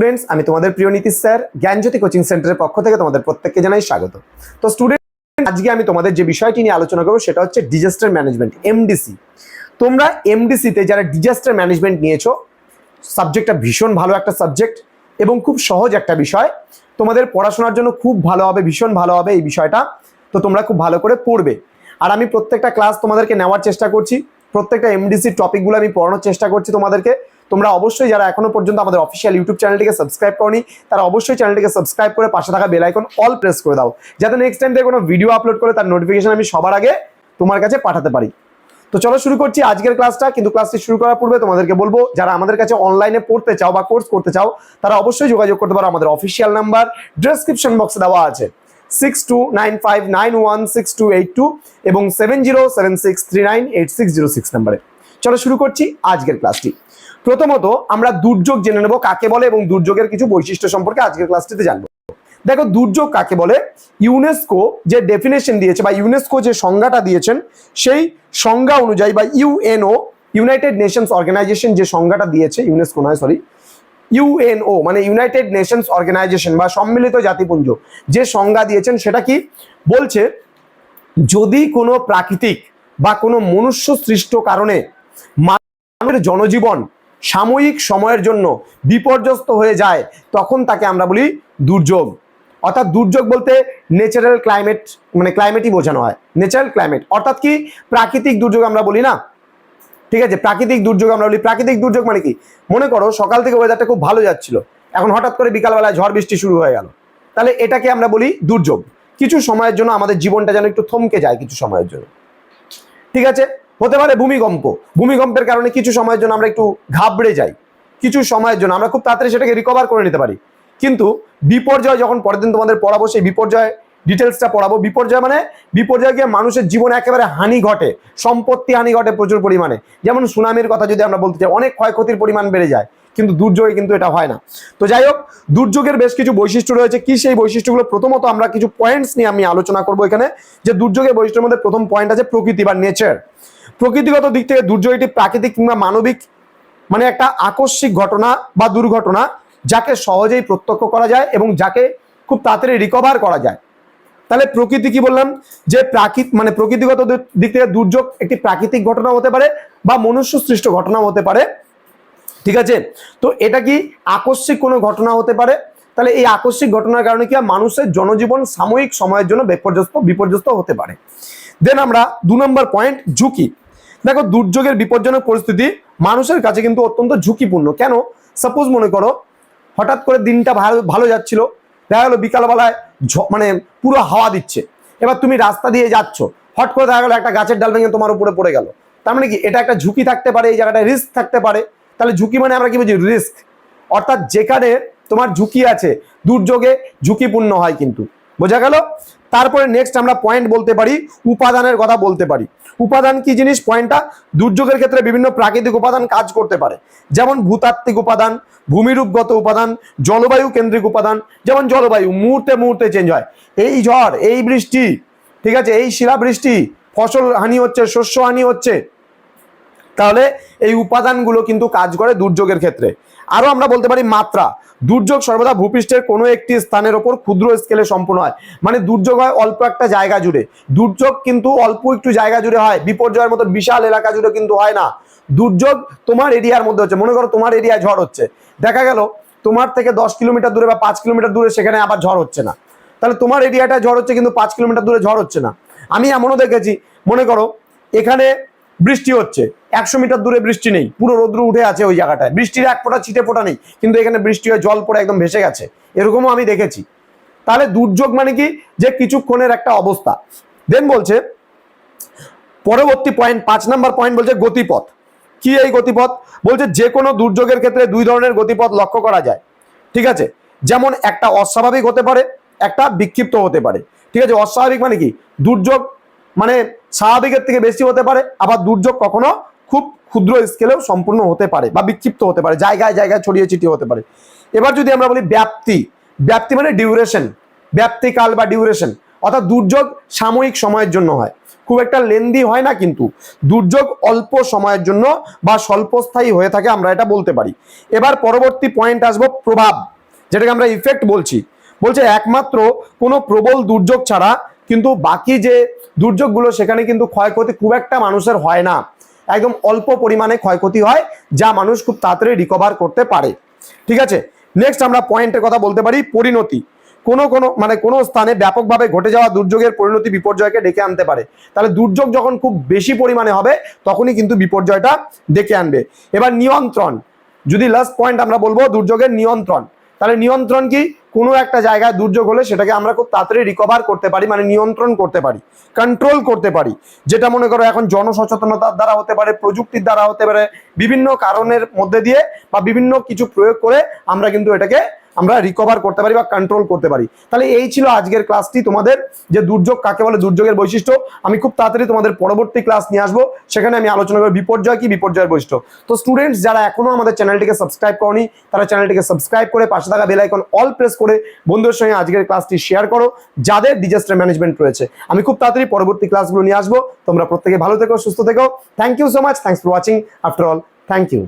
Students আমি তোমাদের প্রিয় নীতিশ স্যার, জ্ঞানজ্যোতি কোচিং সেন্টারের পক্ষ থেকে তোমাদের প্রত্যেককে জানাই স্বাগত। তো স্টুডেন্ট আজকে আমি তোমাদের যে বিষয়টি নিয়ে আলোচনা করব সেটা হচ্ছে ডিজাস্টার ম্যানেজমেন্ট এমডিসি তোমরা এমডিসিতে যারা ডিজাস্টার ম্যানেজমেন্ট নিয়েছো সাবজেক্টটা ভীষণ ভালো একটা সাবজেক্ট এবং খুব সহজ একটা বিষয়। তোমাদের পড়াশোনার জন্য খুব ভালো হবে, ভীষণ ভালো হবে এই বিষয়টা। তো তোমরা খুব ভালো করে পড়বে। আর আমি প্রত্যেকটা ক্লাস তোমাদেরকে নেওয়ার চেষ্টা করছি। প্রত্যেকটা এমডিসির টপিকগুলো আমি পড়ানোর চেষ্টা করছি তোমাদেরকে। তোমরা অবশ্যই যারা এখনও পর্যন্ত আমাদের অফিসিয়াল ইউটিউব চ্যানেলটিকে সাবস্ক্রাইব করনি, তারা অবশ্যই চ্যানেলটিকে সাবস্ক্রাইব করে পাশে থাকা বেল আইকন অল প্রেস করে দাও, যাতে নেক্সট টাইম থেকে কোনো ভিডিও আপলোড করে তার নোটিফিকেশন আমি সবার আগে তোমার কাছে পাঠাতে পারি। তো চলো শুরু করছি আজকের ক্লাসটা কিন্তু ক্লাসটি শুরু করার পূর্বে তোমাদেরকে বলব, যারা আমাদের কাছে অনলাইনে পড়তে চাও বা কোর্স করতে চাও, তারা অবশ্যই যোগাযোগ করতে পারো, আমাদের অফিসিয়াল নাম্বার ডেসক্রিপশন বক্সে দেওয়া আছে। Six two nine five nine one six two eight two এবং seven zero seven six three nine eight six zero six নাম্বারে চলো শুরু করছি আজকের ক্লাসটি প্রথমত আমরা দুর্যোগ জেনে নেব কাকে বলে এবং দুর্যোগের কিছু বৈশিষ্ট্য সম্পর্কে আজকের ক্লাসটিতে জানব। দেখো, দুর্যোগ কাকে বলে? ইউনেস্কো যে ডেফিনেশন দিয়েছে বা ইউনেস্কো যে সংজ্ঞাটা দিয়েছেন, সেই সংজ্ঞা অনুযায়ী বা ইউএনও ইউনাইটেড নেশনস অর্গানাইজেশন যে সংজ্ঞাটা দিয়েছে, ইউনেস্কো নয় সরি ইউএনও মানে ইউনাইটেড নেশনস অর্গানাইজেশন বা সম্মিলিত জাতিপুঞ্জ যে সংজ্ঞা দিয়েছেন, সেটা কি? বলছে, যদি কোনো প্রাকৃতিক বা কোনো মনুষ্য সৃষ্ট কারণে মানুষের জনজীবন সাময়িক সময়ের জন্য বিপর্যস্ত হয়ে যায়, তখন তাকে আমরা বলি দুর্যোগ। অর্থাৎ দুর্যোগ বলতে ন্যাচারাল ক্লাইমেট মানে ক্লাইমেটই বোঝানো হয় ন্যাচারাল ক্লাইমেট অর্থাৎ কি? প্রাকৃতিক দুর্যোগ আমরা বলি না? ঠিক আছে, প্রাকৃতিক দুর্যোগ আমরা বলি। প্রাকৃতিক দুর্যোগ মানে কি? মনে করো সকাল থেকে ওয়েদারটা খুব ভালো যাচ্ছিল, এখন হঠাৎ করে বিকালবেলায় ঝড় বৃষ্টি শুরু হয়ে গেল। তাহলে এটাকে আমরা বলি দুর্যোগ। কিছু সময়ের জন্য আমাদের জীবনটা যেন একটু থমকে যায়, কিছু সময়ের জন্য। ঠিক আছে? হতে পারে ভূমিকম্প। ভূমিকম্পের কারণে কিছু সময়ের জন্য আমরা একটু ঘাবড়ে যাই। কিছু সময়ের জন্য আমরা খুব তাড়াতাড়ি সেটাকে রিকভার করে নিতে পারি। কিন্তু বিপর্যয় যখন পরের দিন তোমাদের পড়াবো, সেই বিপর্যয় ডিটেলসটা পড়াবো। বিপর্যয় মানে বিপর্যয় গিয়ে মানুষের জীবনে একেবারে হানি ঘটে, সম্পত্তি হানি ঘটে প্রচুর পরিমাণে। যেমন সুনামির কথা যদি আমরা বলতে চাই, অনেক ক্ষয়ক্ষতির পরিমাণ বেড়ে যায়। কিন্তু দুর্যোগে কিন্তু এটা হয় না। তো যাই হোক, দুর্যোগের বেশ কিছু বৈশিষ্ট্য রয়েছে। কি সেই বৈশিষ্ট্যগুলো? প্রথমত আমরা কিছু পয়েন্টস নিয়ে আমি আলোচনা করব এখানে, যে দুর্যোগের বৈশিষ্ট্যের মধ্যে প্রথম পয়েন্ট আছে প্রকৃতি বা নেচার প্রকৃতিগত দিক থেকে দুর্যোগ এটি প্রাকৃতিক কিংবা মানবিক মানে একটা আকস্মিক ঘটনা বা দুর্ঘটনা যাকে সহজেই প্রত্যক্ষ করা যায় এবং যাকে খুব তাড়াতাড়ি রিকভার করা যায়। তাহলে প্রকৃতি কি বললাম? যে প্রাকৃত মানে প্রকৃতিগত দিক থেকে দুর্যোগ একটি প্রাকৃতিক ঘটনা হতে পারে বা মনুষ্য সৃষ্ট ঘটনা হতে পারে। ঠিক আছে? তো এটা কি আকস্মিক কোনো ঘটনা হতে পারে? তাহলে এই আকস্মিক ঘটনার কারণে কি? মানুষের জনজীবন সাময়িক সময়ের জন্য বিপর্যস্ত বিপর্যস্ত হতে পারে। দেন আমরা দু নম্বর পয়েন্ট ঝুঁকি। দেখো, দুর্যোগের বিপজ্জনক পরিস্থিতি মানুষের কাছে কিন্তু অত্যন্ত ঝুঁকিপূর্ণ। কেন? সাপোজ মনে করো, হঠাৎ করে দিনটা ভালো ভালো যাচ্ছিল। দেখা গেলো বিকালবেলায় মানে পুরো হাওয়া দিচ্ছে। এবার তুমি রাস্তা দিয়ে যাচ্ছ। হট করে দেখা গেলো একটা গাছের ডাল ভেঙে তোমার উপরে পড়ে গেল। তার মানে কি? এটা একটা ঝুঁকি থাকতে পারে, এই জায়গাটায় রিস্ক থাকতে পারে। তাহলে ঝুঁকি মানে আমরা কি বুঝি? রিস্ক অর্থাৎ যেখানে তোমার ঝুঁকি আছে, দুর্যোগে ঝুঁকিপূর্ণ হয় কিন্তু। বোঝা গেল? তারপরে নেক্সট আমরা পয়েন্ট বলতে পারি, উপাদানের কথা বলতে পারি। উপাদান কি জিনিস? পয়েন্টটা দুর্যোগের ক্ষেত্রে বিভিন্ন প্রাকৃতিক উপাদান কাজ করতে পারে। যেমন ভূতাত্ত্বিক উপাদান, ভূমিরূপগত উপাদান, জলবায়ু কেন্দ্রিক উপাদান, যেমন জলবায়ু, মুহূর্তে মুহূর্তে চেঞ্জ হয়। এই ঝড়, এই বৃষ্টি, ঠিক আছে? এই শিলাবৃষ্টি, ফসল হানি হচ্ছে, শস্য হানি হচ্ছে। তাহলে এই উপাদানগুলো কিন্তু কাজ করে দুর্যোগের ক্ষেত্রে। আরও আমরা বলতে পারি মাত্রা। দুর্যোগ সর্বদা ভূপৃষ্ঠের কোনো একটি স্থানের ওপর ক্ষুদ্র স্কেলে সম্পূর্ণ হয়। মানে দুর্যোগ হয় অল্প একটা জায়গা জুড়ে। দুর্যোগ কিন্তু অল্প একটু জায়গা জুড়ে হয়। বিপর্যয়ের মতো বিশাল এলাকা জুড়ে কিন্তু হয় না। দুর্যোগ তোমার এরিয়ার মধ্যে হচ্ছে। মনে করো তোমার এরিয়ায় ঝড় হচ্ছে। দেখা গেল তোমার থেকে দশ কিলোমিটার দূরে বা পাঁচ কিলোমিটার দূরে সেখানে আবার ঝড় হচ্ছে না। তাহলে তোমার এরিয়াটা ঝড় হচ্ছে কিন্তু পাঁচ কিলোমিটার দূরে ঝড় হচ্ছে না। আমি এমনও দেখেছি, মনে করো এখানে বৃষ্টি হচ্ছে। একশো মিটার দূরে বৃষ্টি নেই। পুরো রৌদ্র উঠে আছে ওই জায়গাটায়। বৃষ্টির এক ফোঁটা ছিটে ফোঁটা নেই, কিন্তু এখানে বৃষ্টি হয়ে জল পড়ে একদম ভেসে গেছে। এরকমও আমি দেখেছি। তাহলে দুর্যোগ মানে কি? যে কিছুক্ষণের একটা অবস্থা। দেন বলছে, পরবর্তী পয়েন্ট পাঁচ নাম্বার পয়েন্ট বলছে গতিপথ। কি এই গতিপথ? বলছে যে কোনো দুর্যোগের ক্ষেত্রে দুই ধরনের গতিপথ লক্ষ্য করা যায়। ঠিক আছে? যেমন একটা অস্বাভাবিক হতে পারে, একটা বিক্ষিপ্ত হতে পারে। ঠিক আছে? অস্বাভাবিক মানে কি? দুর্যোগ মানে স্বাভাবিকের থেকে বেশি হতে পারে, আবার দুর্যোগ কখনো খুব ক্ষুদ্র স্কেলেও সম্পূর্ণ হতে পারে বা বিক্ষিপ্ত হতে পারে, জায়গায় জায়গায় ছড়িয়ে ছিটিয়ে হতে পারে। এবার যদি আমরা বলি ব্যাপ্তি ব্যাপ্তি মানে ডিউরেশন ব্যাপ্তিকাল বা ডিউরেশন অর্থাৎ দুর্যোগ সাময়িক সময়ের জন্য হয়। খুব একটা লেন্দি হয় না কিন্তু, দুর্যোগ অল্প সময়ের জন্য বা স্বল্পস্থায়ী হয়ে থাকে আমরা এটা বলতে পারি। এবার পরবর্তী পয়েন্ট আসব প্রভাব, যেটাকে আমরা ইফেক্ট বলছি। বলছে একমাত্র কোনো প্রবল দুর্যোগ ছাড়া কিন্তু বাকি যে দুর্যোগগুলো সেখানে কিন্তু ক্ষয়ক্ষতি খুব একটা মানুষের হয় না। একদম অল্প পরিমাণে ক্ষয়ক্ষতি হয়, যা মানুষ খুব তাড়াতাড়ি রিকভার করতে পারে। ঠিক আছে? নেক্সট আমরা পয়েন্টের কথা বলতে পারি, পরিণতি। কোনো কোনো মানে কোনো স্থানে ব্যাপকভাবে ঘটে যাওয়া দুর্যোগের পরিণতি বিপর্যয়কে ডেকে আনতে পারে। তাহলে দুর্যোগ যখন খুব বেশি পরিমাণে হবে, তখনই কিন্তু বিপর্যয়টা ডেকে আনবে। এবার নিয়ন্ত্রণ। যদি লাস্ট পয়েন্ট আমরা বলব, দুর্যোগের নিয়ন্ত্রণ। তাহলে নিয়ন্ত্রণ কি? কোনো একটা জায়গায় দুর্যোগ হলে সেটাকে আমরা খুব তাড়াতাড়ি রিকভার করতে পারি মানে নিয়ন্ত্রণ করতে পারি কন্ট্রোল করতে পারি। যেটা মনে করো এখন জনসচেতনতার দ্বারা হতে পারে, প্রযুক্তির দ্বারা হতে পারে, বিভিন্ন কারণের মধ্যে দিয়ে বা বিভিন্ন কিছু প্রয়োগ করে আমরা কিন্তু এটাকে আমরা রিকভার করতে পারি বা কন্ট্রোল করতে পারি। তাহলে এই ছিল আজকের ক্লাসটি তোমাদের, যে দুর্যোগ কাকে বলে, দুর্যোগের বৈশিষ্ট্য। আমি খুব তাড়াতাড়ি তোমাদের পরবর্তী ক্লাস নিয়ে আসব, সেখানে আমি আলোচনা করব বিপর্যয় কি, বিপর্যয়ের বৈশিষ্ট্য। তো স্টুডেন্টস যারা এখনও আমাদের চ্যানেলটিকে সাবস্ক্রাইব করনি, তারা চ্যানেলটিকে সাবস্ক্রাইব করে পাশে থাকা বেল আইকন অল প্রেস করে বন্ধুদের সঙ্গে আজকের ক্লাসটি শেয়ার করো, যাদের ডিজাস্টার ম্যানেজমেন্ট রয়েছে। আমি খুব তাড়াতাড়ি পরবর্তী ক্লাসগুলো নিয়ে আসব। তোমরা প্রত্যেকে ভালো থেকো, সুস্থ থেকো। Thank you so much thanks for watching after all thank you